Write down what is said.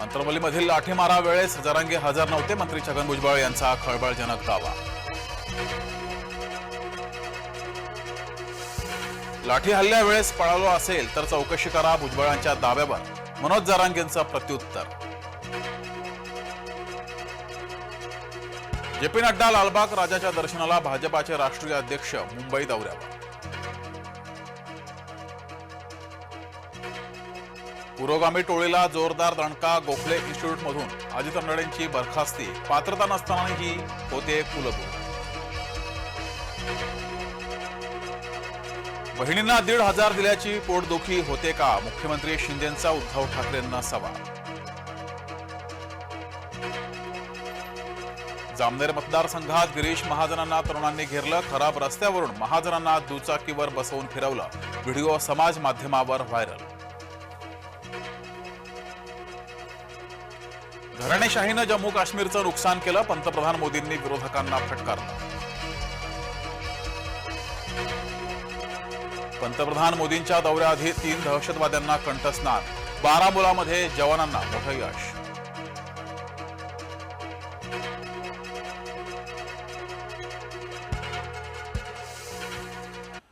अंतर्वलीमधील लाठीमारा वेळेस जरांगे हजर नव्हते मंत्री छगन भुजबळ यांचा खळबळजनक दावा. लाठी हल्ल्यावेळेस पळालो असेल तर चौकशी करा भुजबळांच्या दाव्यावर. मनोज जरांगेंचं प्रत्युत्तर. जे पी नड्डा लालबाग राजाच्या दर्शनाला भाजपाचे राष्ट्रीय अध्यक्ष मुंबई दौऱ्यावर. पुरोगामी टोळीला जोरदार दणका गोखले इन्स्टिट्यूटमधून अजित नडेंची बरखास्ती. पात्रता नसतानाही होते कुलगुरू. बहिणींना दीड हजार दिल्याची पोटदुखी होते का? मुख्यमंत्री शिंदेंचा उद्धव ठाकरेंना सवाल. जामनेर मतदारसंघात गिरीश महाजनांना तरुणांनी घेरलं खराब रस्त्यावरून महाजनांना दुचाकीवर बसवून फिरवलं. व्हिडिओ समाज माध्यमावर व्हायरल. घराणेशाहीनं जम्मू काश्मीरचं नुकसान केलं पंतप्रधान मोदींनी विरोधकांना फटकारलं. पंतप्रधान मोदींच्या दौऱ्याआधी तीन दहशतवाद्यांना कंठस्नान बारामुलामध्ये जवानांना मोठं यश.